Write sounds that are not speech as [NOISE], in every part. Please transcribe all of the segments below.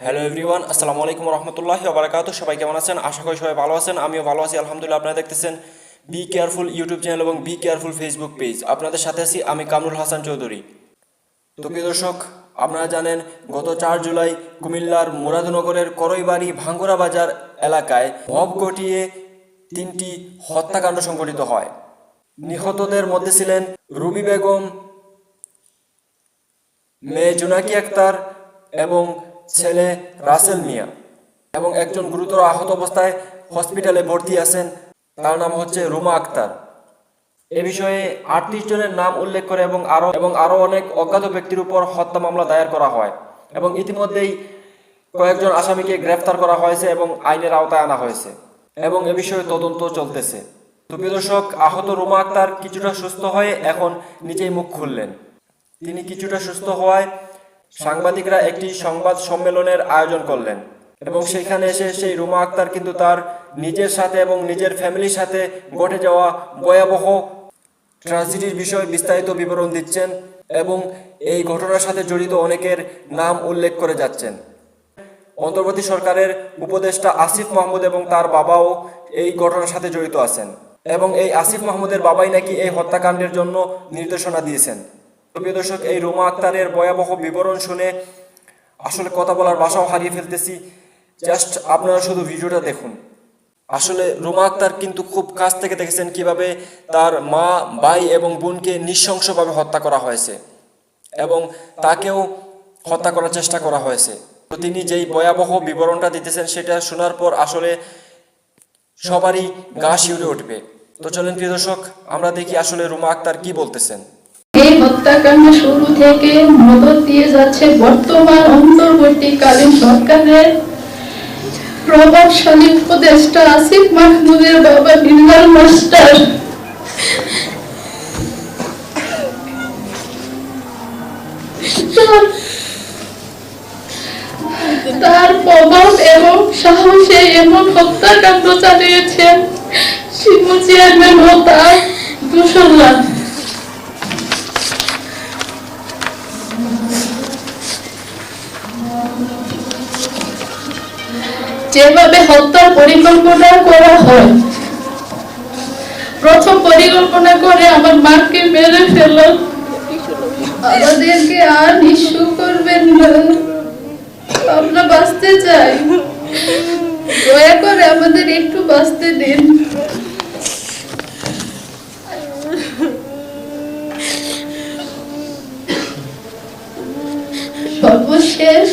Hello everyone আসসালামু আলাইকুম রহমতুল্লাহ বারাকাতু সবাই কেমন আছেন? আশা করি সবাই ভালো আছেন, আমিও ভালো আছি, আলহামদুলিল্লাহ। আপনারা দেখতেছেন বি কেয়ারফুল ইউটিউব চ্যানেল এবং বি কেয়ারফুল ফেসবুক পেজ আপনাদের সাথে আছি আমি কামরুল হাসান চৌধুরী। তো প্রিয় দর্শক, আপনারা জানেন, গত চার জুলাই কুমিল্লার মুরাদনগরের করইবাড়ি ভাঙ্গুরা বাজার এলাকায় মব ঘটিয়ে তিনটি হত্যাকাণ্ড সংঘটিত হয়। নিহতদের মধ্যে ছিলেন রুবি বেগম মেয়ে জুনাকি আক্তার এবং ছেলে রাসেল মিয়া এবং একজন গুরুতর আহত অবস্থায় হসপিটালে ভর্তি আছেন। তার নাম হচ্ছে রুমা আক্তার। এ বিষয়ে আটত্রিশ জনের নাম উল্লেখ করে এবং আরও এবং আরও অনেক অজ্ঞাত ব্যক্তির উপর হত্যা মামলা দায়ের করা হয় এবং ইতিমধ্যেই কয়েকজন আসামিকে গ্রেফতার করা হয়েছে এবং আইনের আওতায় আনা হয়েছে এবং এ বিষয়ে তদন্ত চলতেছে। তো দর্শক, আহত রুমা আক্তার কিছুটা সুস্থ হয়ে এখন নিজেই মুখ খুললেন। তিনি কিছুটা সুস্থ হওয়ায় সাংবাদিকরা একটি সংবাদ সম্মেলনের আয়োজন করলেন এবং সেখানে এসে সেই রুমা আক্তার কিন্তু তার নিজের সাথে এবং নিজের ফ্যামিলির সাথে ঘটে যাওয়া ভয়াবহ ট্রাজেডির বিষয়ে বিস্তারিত বিবরণ দিচ্ছেন এবং এই ঘটনার সাথে জড়িত অনেকের নাম উল্লেখ করে যাচ্ছেন। অন্তর্বর্তী সরকারের উপদেষ্টা আসিফ মাহমুদ এবং তার বাবাও এই ঘটনার সাথে জড়িত আছেন এবং এই আসিফ মাহমুদের বাবাই নাকি এই হত্যাকাণ্ডের জন্য নির্দেশনা দিয়েছেন। প্রিয় দর্শক, এই রোমা আক্তারের ভয়াবহ বিবরণ শুনে আসলে কথা বলার ভাষাও হারিয়ে ফেলতেছি। জাস্ট আপনারা শুধু ভিডিওটা দেখুন। আসলে রোমা আক্তার কিন্তু খুব কাছ থেকে দেখেছেন কীভাবে তার মা, ভাই এবং বোনকে নৃশংসভাবে হত্যা করা হয়েছে এবং তাকেও হত্যা করার চেষ্টা করা হয়েছে। তো তিনি যেই ভয়াবহ বিবরণটা দিতেছেন সেটা শোনার পর আসলে সবারই গা শিউরে উঠবে। তো চলেন প্রিয় দর্শক, আমরা দেখি আসলে রুমা আক্তার কি বলতেছেন। হত্যাকাণ্ড শুরু থেকে মদত দিয়ে যাচ্ছে বর্তমান অন্তর্বর্তীকালীন সরকারের প্রভাবশালী উপদেষ্টা আসিফ মাহমুদের বাবা বিল্লাল মাস্টার। তার- প্রভাব এবং সাহসে এমন হত্যাকাণ্ড চালিয়েছেন শিবু চেয়ারম্যান ও তার দুশোল্লা যেভাবে হত্যার পরিকল্পনা করা হয়, প্রথম পরিকল্পনা করে আমার মাকে মেরে ফেল। আমাদেরকে আর নিঃস্ব করবেন না। আমরা বাঁচতে চাই। দয়া করে আমাদের একটু বাঁচতে দিন। সর্বশেষ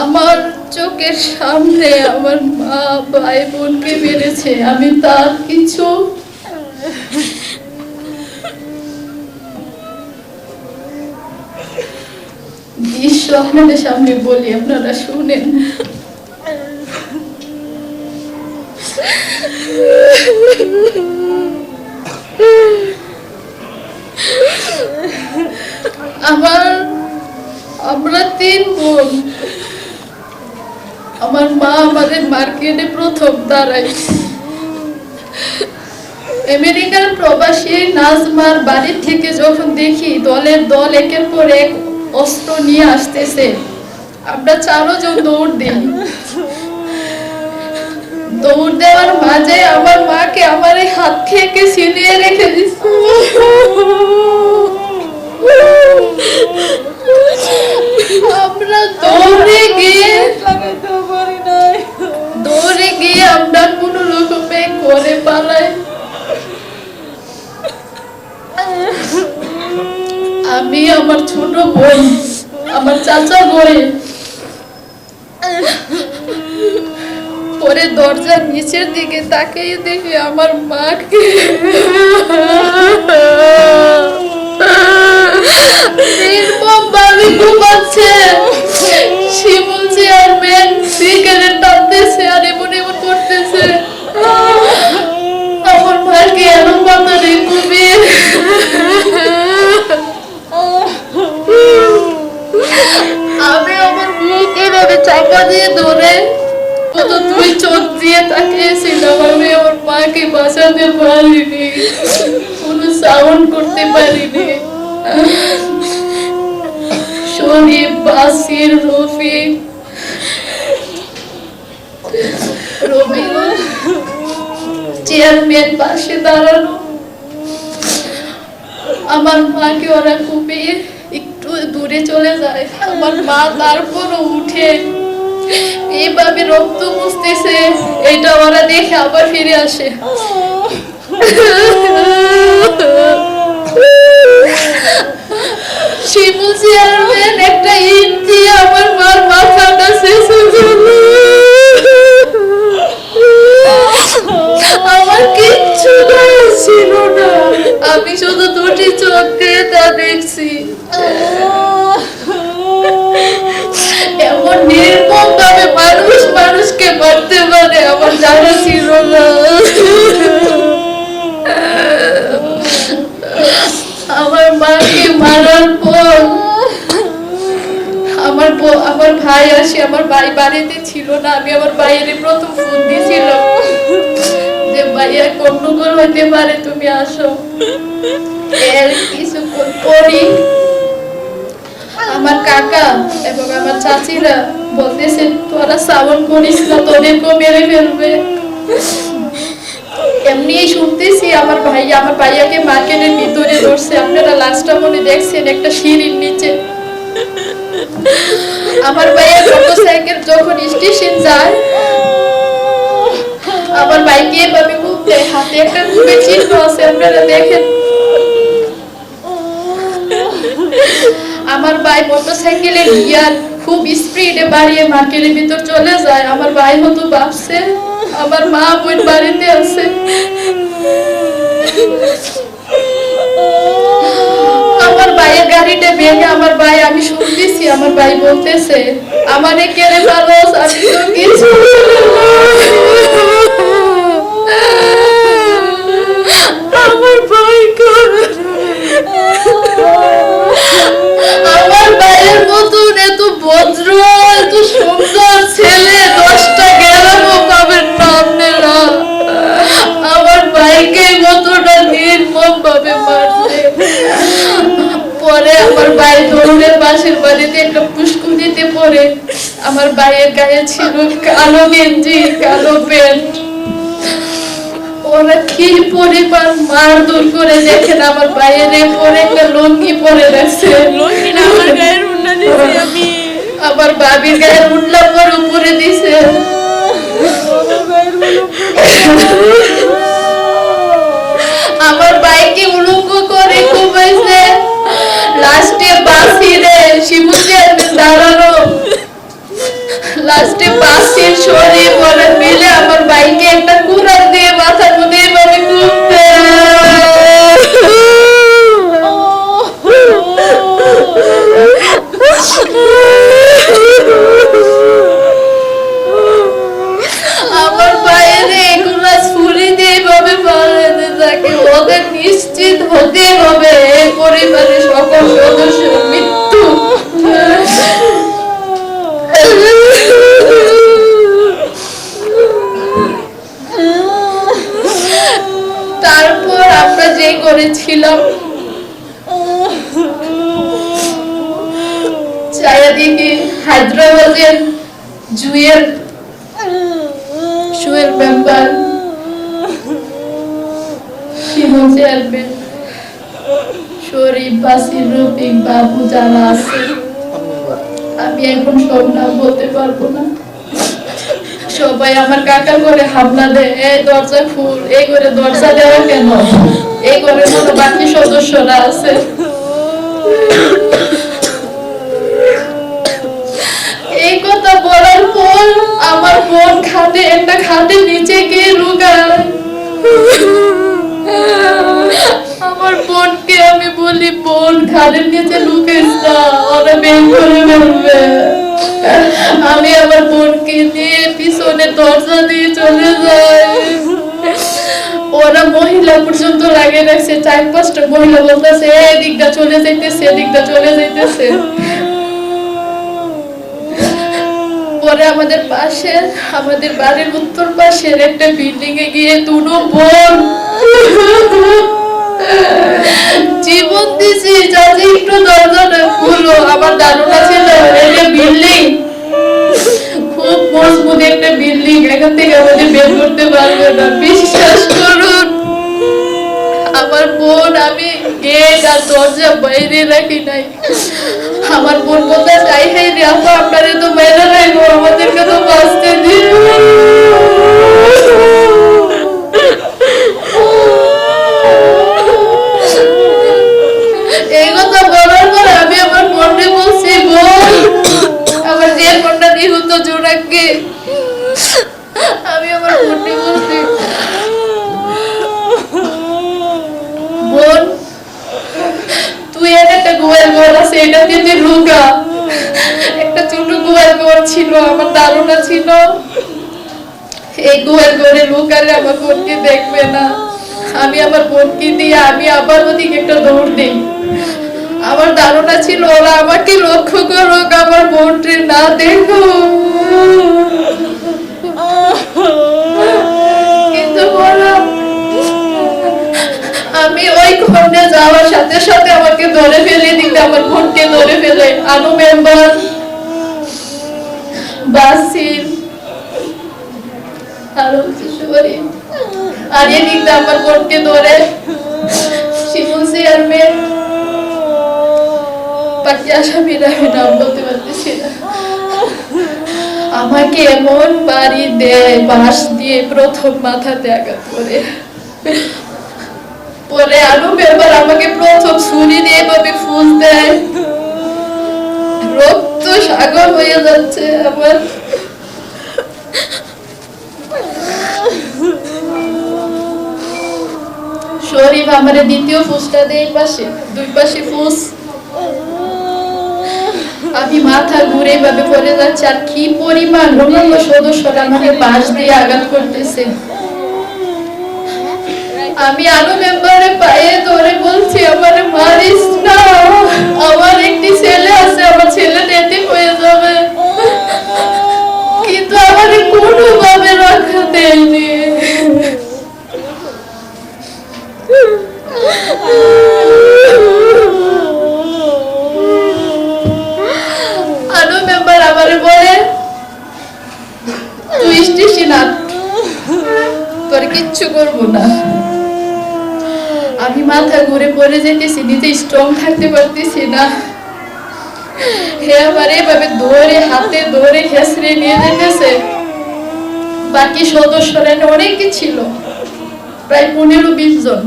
আমার চোখের সামনে আমার মা ভাই বোনকে মেরেছে, আমি তার কিছু আপনাদের সামনে বলি, আপনারা শুনেন। আমার আমরা তিন বোন। মা আমাদের মার্কেটে প্রথম দাঁড়ায়। আমেরিকার প্রবাসী নাজমার বাড়ির থেকে যখন দেখি দলের দল একের পর এক অস্ত্র নিয়ে আসতেছে, আমরা চারোজন দৌড় দিই। দৌড় দেওয়ার মাঝে আমার মাকে আমার এই হাত থেকে ছিনিয়ে রেখে দিচ্ছে। আমরা দৌড়ে গিয়ে করে পালাই। আমি আমার ছোট বোন, আমার চাচা বোন পরে দরজার নিচের দিকে তাকিয়ে দেখি আমার মাকে। নির্মম শিমুল চেয়ারম্যান টানতেছে আর এমন এমন করতেছে। এভাবে চাপা দিয়ে ধরে। কত দুই চোখ দিয়ে তাকিয়েছিলাম আমি মাকে বাঁচাতে পারিনি সাউন্ড করতে পারিনি। শরীফ বাসির রবিউল চেয়ারম্যান পাশে আমার মাকে ওরা কুপিয়ে একটু দূরে চলে যায়। আমার মা তারপরও উঠে। এইভাবে রক্ত মুছতেছে। এটা ওরা দেখে আবার ফিরে আসে। আমি শুধু দুটি চোখ দিয়ে তা দেখছি। ভাই বাড়িতে ছিল না, আমি আমার ভাইয়ের প্রথম ফোন দিয়েছিলাম। যে ভাইয়া, গন্ডগোল হতে পারে, তুমি আসো। এর কিছুক্ষণ আমার কাকা এবং আমার চাচিরা বলতেছে তোরা শ্রাবণ করিস না তোদেরকেও মেরে ফেলবে। এমনি শুনতেছি আমার ভাই, আমার ভাইয়াকে মার্কেটের ভিতরে ধরছে। আপনারা লাস্টটা মনে দেখছেন একটা সিঁড়ির নিচে। আমার ভাইয়া মোটরসাইকেল যখন স্টেশন যায়, আমার ভাইকে এভাবে ঘুরতে হাতে একটা ঘুরে চিহ্ন আছে, আপনারা দেখেন। আমার ভাই মোটরসাইকেলে গিয়ার খুব স্পিডে বাড়িয়ে মার্কেটের ভিতর চলে যায়। আমার ভাই হতো ভাবছে আমার মা বোন বাড়িতে আছে। গাড়িটা ভেঙে আমার ভাই আমি শুনতেছি আমার ভাই বলতেছে আমারে কেড়ে ফেলো আমি তো কিছু আমার ভাই করে। আমার ভাইয়ের মতন এত ভদ্র এত সুন্দর ছেলে দশটা পাবেন না আপনারা। আমার ভাইকে কতটা নির্মম ভাবে মারছে পরে আমার ভাই দৌড়ে পাশের বাড়িতে একটা পুষ্কুনিতে পড়ে। আমার ভাইয়ের গায়ে ছিল কালো গেঞ্জি কালো প্যান্ট। ওরা কি পরিমাণ মারধর করে দেখেন আমার বাইরে পরে একটা লুঙ্গি পরে রাখছে লুঙ্গি না আমার গায়ের উন্না দিছি আমি। আবার বাবির গায়ে উঠলা পর উপরে দিছে। আমার গায়ের উন্না আমার বাইকে উলঙ্গ করে ঘুমাইছে। লাস্টে বাসিরে শিবুদের দাঁড়ানো। লাস্টে বাসির শরীর বলে মিলে আমার বাইকে একটা কুড়াল দিয়ে মাথার মধ্যে এভাবে ঘুরতে আমার [LAUGHS] ওদের নিশ্চিত হতে হবে পরিবারের সকল সদস্য মৃত্যু। তারপর আমরা যে করেছিলাম, চারিদিকে হায়দ্রাবাদের জুয়ের শুয়ের ব্যাপার শিমুল চেয়ারম্যান শরীফ বাসির রফিক বাবু যারা আছে আমি এখন সব নাম বলতে পারব না। সবাই আমার কাকা করে হামলা দেয়। এই দরজা ফুল এই করে দরজা দেওয়া কেন? এই করে মতো বাকি সদস্যরা আছে? এই কথা বলার পর আমার বোন খাটে, একটা খাটে নিচে গিয়ে লুকায়। আমার বোনকে আমি বলি, বোন খাটের নিচে লুকাইস না, ওরা বের করে আমি আমার বোনকে নিয়ে পিছনে দরজা দিয়ে চলে যাই। ওরা মহিলা পর্যন্ত লাগে রাখছে চার পাঁচটা মহিলা বলতেছে এদিকটা চলে যাইতেছে এদিকটা চলে যাইতেছে। পরে আমাদের পাশে, আমাদের বাড়ির উত্তর পাশের একটা বিল্ডিং এ গিয়ে দুটো বোন। জীবন দিছি চাচি একটু দরজাটা খুলো আমার ধারণা ছিল এটা বিল্ডিং খুব মজবুত একটা বিল্ডিং এখান থেকে আমাদের বের করতে পারবে না, বিশ্বাস করুন। আমার বোন, আমি গেট আর দরজা বাইরে রাখি নাই। আমার বোন কোথায় যাই হাই রে, আপা, আপনারে তো মেরে রাখব আমাদেরকে তো বাঁচতে দিন এই কথা বলার পর আমি আমার বোনকে বলছি বোন আমার যে বোনটা নিহত জোড়াকে আমি আমার বোনকে বলছি বোন তুই এর একটা ঘর আছে এটা দিয়ে তুই একটা ছোট গোয়াল ঘর ছিল, আমার ধারণা ছিল। এই গোয়াল ঘরে লুকালে আমার বোনকে দেখবে না। আমি আমার বোনকে দিয়ে আমি আবার ওদিকে একটা দৌড় দিই। আমার ধারণা ছিল, ওরা আমাকে লক্ষ্য করুক, আমার বোনকে না দেখো কিন্তু আমি ওই খন্ডে যাওয়ার সাথে সাথে আমাকে ধরে ফেলে দিতে আমার বোনকে ধরে ফেলে। আনু মেম্বার। বাসির। আরও কিশোরী আমার ধরে আমি বলতে পারতেছি আমাকে এমন বাড়ি দেয়, বাঁশ দিয়ে প্রথম মাথাতে আঘাত করে। পরে আলু মেম্বার আমাকে প্রথম ছুরি দিয়ে এভাবে ফুল দেয়। রক্ত সাগর হয়ে যাচ্ছে আমার। শরীফ আমার দ্বিতীয় ফুসটা দেয় পাশে, দুই পাশে ফুস। আমি মাথা ঘুরে এভাবে পড়ে যাচ্ছে, আর কি পরিমাণ সদস্যরা আমাকে দিয়ে আঘাত করতেছে। আমি আলু মেম্বারে পায়ে ধরে বলছি, আমার মারিস না। আমার একটি ছেলে আছে, আমার ছেলে এতে হয়ে যাবে। কিন্তু আমার কোনোভাবে রাখা দেয়নি। মেম্বার কিচ্ছু করব না। আমি মাথা ঘুরে পড়ে যেতেছি নিজে স্ট্রং থাকতে পারতেছি না। হে আমার এভাবে ধরে হাতে ধরে হেসড়ে নিয়ে যেতেছে। বাকি সদস্যরা অনেকে ছিল, প্রায় পনেরো বিশ জন।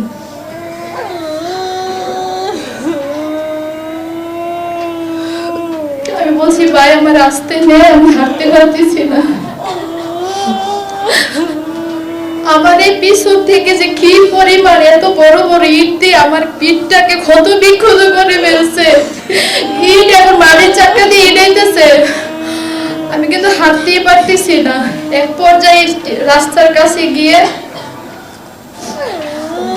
আমি বলছি, ভাই, আমার আসতে নেই, আমি হাঁটতে পারতেছি না। আমার এই পিছন থেকে যে কি পরিমাণ এত বড় বড় ইট দিয়ে আমার পিঠটাকে ক্ষত বিক্ষত করে ফেলছে। ইট এখন মাটির চাকা দিয়ে ইটাইতেছে আমি কিন্তু হাঁটতেই পারতেছি না। এক পর্যায়ে রাস্তার কাছে গিয়ে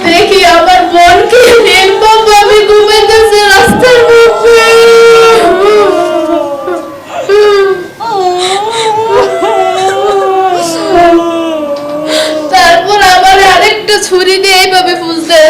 দেখি আমার বোনকে নির্মম ভাবে ঘুমাইতেছে রাস্তার মধ্যে ছুরি দিয়ে এইভাবে ফুলতে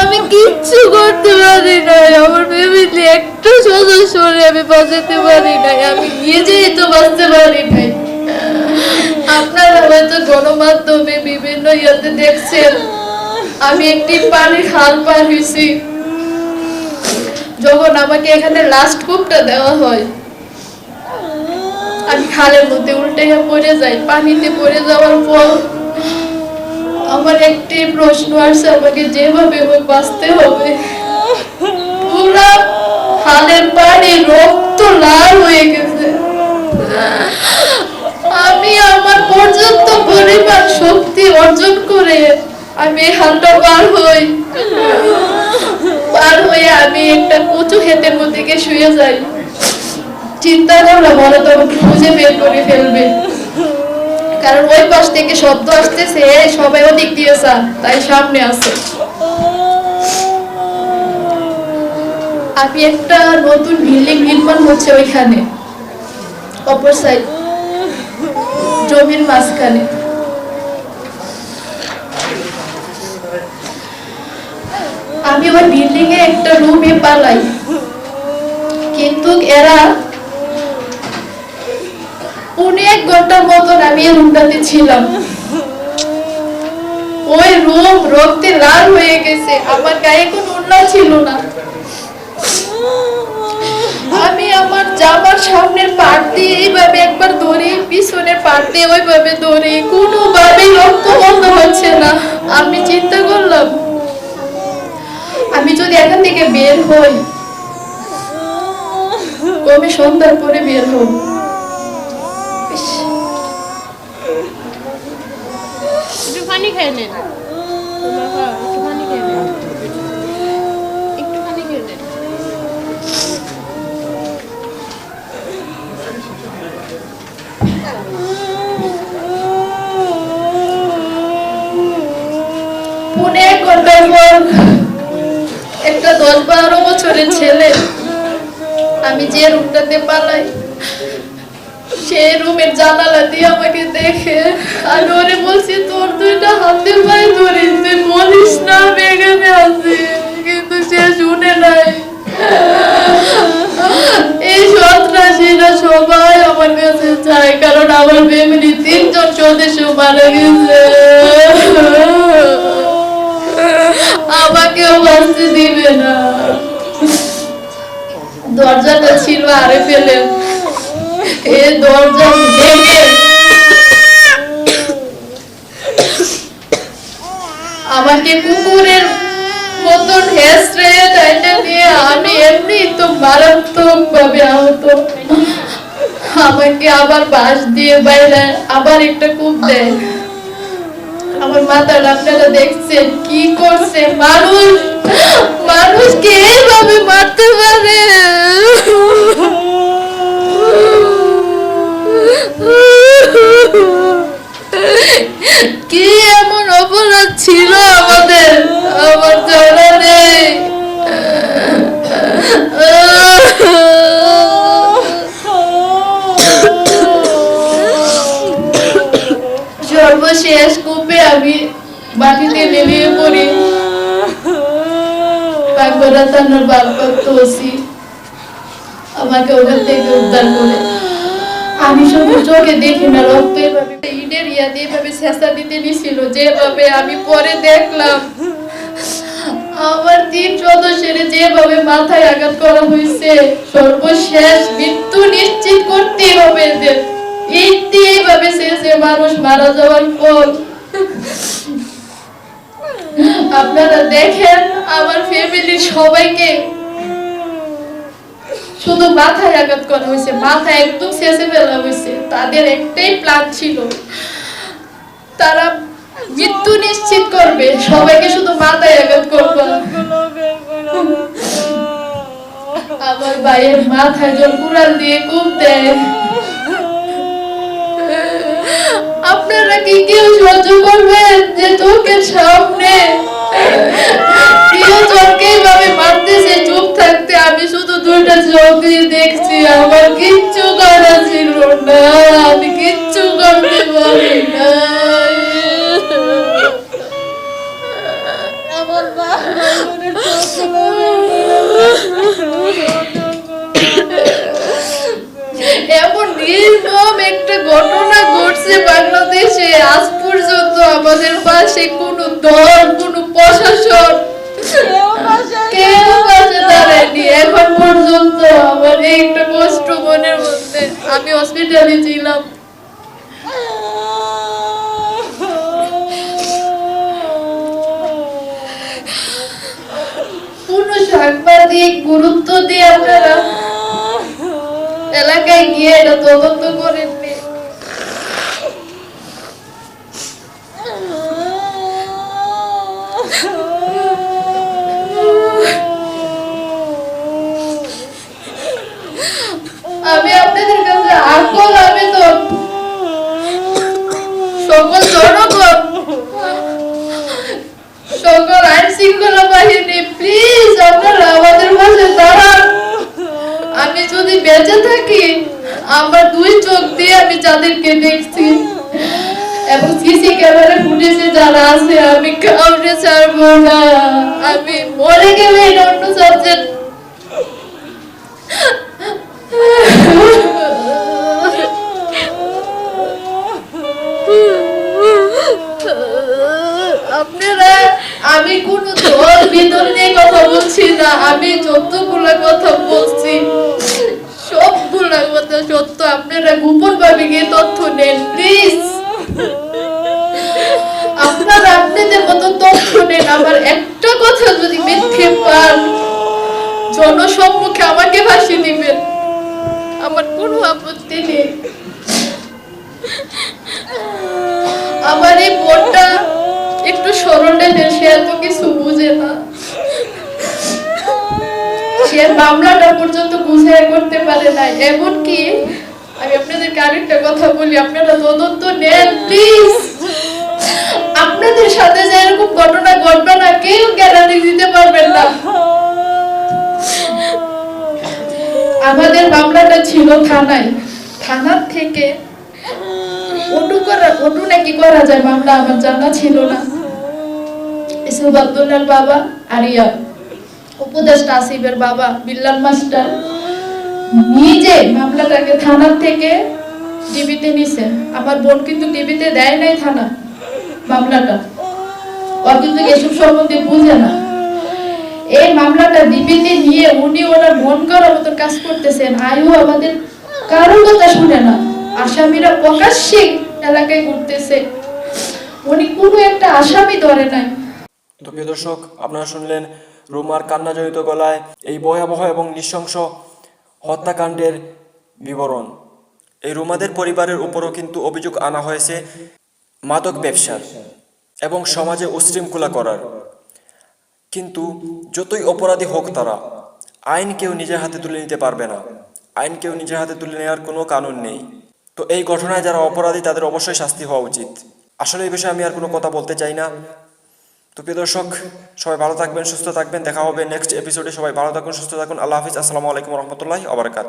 আমি কিচ্ছু করতে পারি নাই। আমার ফ্যামিলি একটা সদস্যরে আমি বাঁচাতে পারি নাই। আমি নিজেই তো বাঁচতে পারি নাই। আপনারা হয়তো গণমাধ্যমে বিভিন্ন ইয়েতে দেখছেন, আমি একটি পানির খাল পার হয়েছি। যখন আমাকে এখানে লাস্ট কূপটা দেওয়া হয়, আমি খালের মধ্যে উল্টে পড়ে যাই, পানিতে পড়ে যাওয়ার পর আমার একটি প্রশ্ন আসছে আমাকে যেভাবে হোক বাঁচতে হবে। পুরা খালের পানি রক্ত লাল হয়ে গেছে। আমি আমার পর্যাপ্ত পরিমাণ শক্তি অর্জন করে আমি হালটা পার হই। পার হয়ে আমি একটা কচু ক্ষেতের মধ্যে গিয়ে শুয়ে যাই। চিন্তা করলাম, ওরা তো খুঁজে বের করে ফেলবে। কারণ ওই পাশ থেকে শব্দ আসতেছে সবাই ওদিক দিয়ে যা তাই সামনে আছে। আমি একটা নতুন বিল্ডিং নির্মাণ হচ্ছে ওইখানে, অপর সাইড জমির মাঝখানে। আমি ওই বিল্ডিং এ একটা রুমে পালাই। কিন্তু এরা উনি এক ঘণ্টার মতন আমি এই রুমটাতে ছিলাম। ওই রুম রক্তে লাল হয়ে গেছে। আমার গায়ে কোনো উন্না ছিল না। আমি আমার জামার সামনের পাট দিয়ে এইভাবে একবার ধরি, পিছনের পাট দিয়ে ওইভাবে ধরি কোনোভাবে রক্ত বন্ধ হচ্ছে না। আমি চিন্তা করলাম আমি যদি এখান থেকে বের হই কবে সন্ধ্যার পরে বের হব? ইস, একটু পানি খেয়ে নেন একটু পানি খেয়ে নেন পুনে এক ঘণ্টার পর একটা দশ বারো বছরের ছেলে। আমি যে রুমটাতে পালাই, সেই রুমের জানালা দিয়ে আমাকে দেখে আমি ওরে বলছি, তোর দুইটা হাতে পায়ে ধরি তুই বলিস না আমি এখানে কিন্তু সে শুনে নাই। এই সন্ত্রাসীরা সবাই আমার কাছে চায়, কারণ আমার ফ্যামিলি তিনজন সদস্য মারা গেছে। আমাকেও বাঁচতে দিবে না। দরজাটা ছিল আরে এই দরজা ভেঙে। আমাকে কুকুরের মতন হেসড়ে টাইটা দিয়ে আমি এমনি তো মারাত্মক ভাবে আহত। আমাকে আবার বাঁশ দিয়ে বাইরে আবার একটা কূপ দেয়। আমার মাথাটা আপনারা দেখছেন, কি করছে মানুষ? মানুষকে এইভাবে মারতে পারে? কি এমন অপরাধ ছিল আমাদের? আমার জানা নেই। সর্বশেষ কূপে আমি নেমে আমাকে ওখান থেকে উদ্ধার করে। আমি শুধু চোখে দেখি না শেষা দিতে নিছিল, যেভাবে আমি পরে দেখলাম। আমার তিন সদস্যের যেভাবে মাথায় আঘাত করা হয়েছে, সর্বশেষ মৃত্যু নিশ্চিত করতেই হবে এদের। ইট দিয়ে এইভাবে শেষে মানুষ মারা যাওয়ার পর। আপনারা দেখেন আমার সবাইকে শুধু মাথায় আঘাত করা হয়েছে, মাথা একদম শেষে ফেলা হয়েছে। তাদের একটাই প্ল্যান ছিল, তারা মৃত্যু নিশ্চিত করবে, সবাইকে শুধু মাথায় আঘাত করবে। আমার ভাইয়ের মাথায় জল কুড়াল দিয়ে কূপ দেয় আপনারা কি কেউ সহ্য করবেন যে চোখের সামনে? প্রিয়জনকে এইভাবে মারতেছে চুপ থাকতে আমি শুধু দুইটা চোখ দিয়ে দেখছি আমার কিচ্ছু করা ছিল না আমি কিচ্ছু করতে পারি না আমার বাবা এমন নির্মম একটা ঘটনা ঘটছে বাংলাদেশে আজ পর্যন্ত আমাদের পাশে কোনো দল কোনো প্রশাসন কেউ পাশে দাঁড়ায়নি। এখন পর্যন্ত আমার একটা কষ্ট মনের মধ্যে আমি হসপিটালে ছিলাম। কোন সাংবাদিক গুরুত্ব দিয়ে আপনারা এলাকায় গিয়ে এটা তদন্ত করেননি আমি আপনাদের কাছে আকল আবেদন সকল জনগণ সকল আইন শৃঙ্খলা বাহিনী প্লিজ আপনারা আমাদের পাশে দাঁড়ান আমি যদি বেঁচে থাকি আমার দুই চোখ দিয়ে আমি যাদেরকে দেখছি। এবং সিসি ক্যামেরা ফুটেজে যারা আছে, আমি কাউকে ছাড়বো না। আমি মরে গেলে অন্য সাবজেক্ট আপনারা, আমি কোন দল বিদল নিয়ে কথা বলছি না, আমি যতগুলা কথা বলছি। সবগুলা কথা সত্য, আপনারা গোপন ভাবে গিয়ে তথ্য নেন প্লিজ আপনারা আপনাদের মতো তথ্য নেন আমার একটা কথা যদি মিথ্যে পান, জনসম্মুখে আমাকে ভাসি দিবেন। আমার কোনো আপত্তি নেই। আমার এই বোনটা একটু টাইপের সে এত কিছু বুঝে না। সে মামলাটা পর্যন্ত বুঝাই করতে পারে না এমনকি আমি আপনাদেরকে আরেকটা কথা বলি, আপনারা তদন্ত নেন প্লিজ আপনাদের সাথে যে এরকম ঘটনা ঘটবে না, কেউ গ্যারান্টি দিতে পারবেন না। আমাদের মামলাটা ছিল থানায়। থানার থেকে ওটু করা ওটু নাকি করা যায়, মামলা আমার জানা ছিল না। ইসুফ আব্দুল্লার বাবা, আরিয়া। উপদেষ্টা আসিফের বাবা, বিল্লাল মাস্টার, নিজে মামলাটাকে থানার থেকে ডিবিতে নিছে। আমার বোন কিন্তু ডিবিতে দেয় নাই থানা মামলাটা। ও কিন্তু এসব সম্বন্ধে বুঝে না। এই মামলাটা ডিবিতে নিয়ে উনি ওনার মন করার কাজ করতেছেন। আয়ু আমাদের কারও কথা শুনে না। আসামিরা প্রকাশ্যে এলাকায় ঘুরতেছে। উনি কোনো একটা আসামি ধরে নাই। দর্শক, আপনারা শুনলেন রুমার কান্নাজড়িত গলায় এই ভয়াবহ এবং নৃশংস হত্যাকাণ্ডের বিবরণ। এই রুমাদের পরিবারের উপরও কিন্তু অভিযোগ আনা হয়েছে মাদক ব্যবসার এবং সমাজে উশৃঙ্খলা করার। কিন্তু যতই অপরাধী হোক তারা, আইন কেউ নিজের হাতে তুলে নিতে পারবে না। আইন কেউ নিজের হাতে তুলে নেওয়ার কোনো কানুন নেই। তো এই ঘটনায় যারা অপরাধী তাদের অবশ্যই শাস্তি হওয়া উচিত। আসলে এই বিষয়ে আমি আর কোনো কথা বলতে চাই না। তো প্রিয় দর্শক, সবাই ভালো থাকবেন, সুস্থ থাকবেন। দেখা হবে নেক্সট এপিসোডে সবাই ভালো থাকুন, সুস্থ থাকুন। আল্লাহ হাফিজ। আসসালামু আলাইকুম রহমতুল্লাহ আবরকাত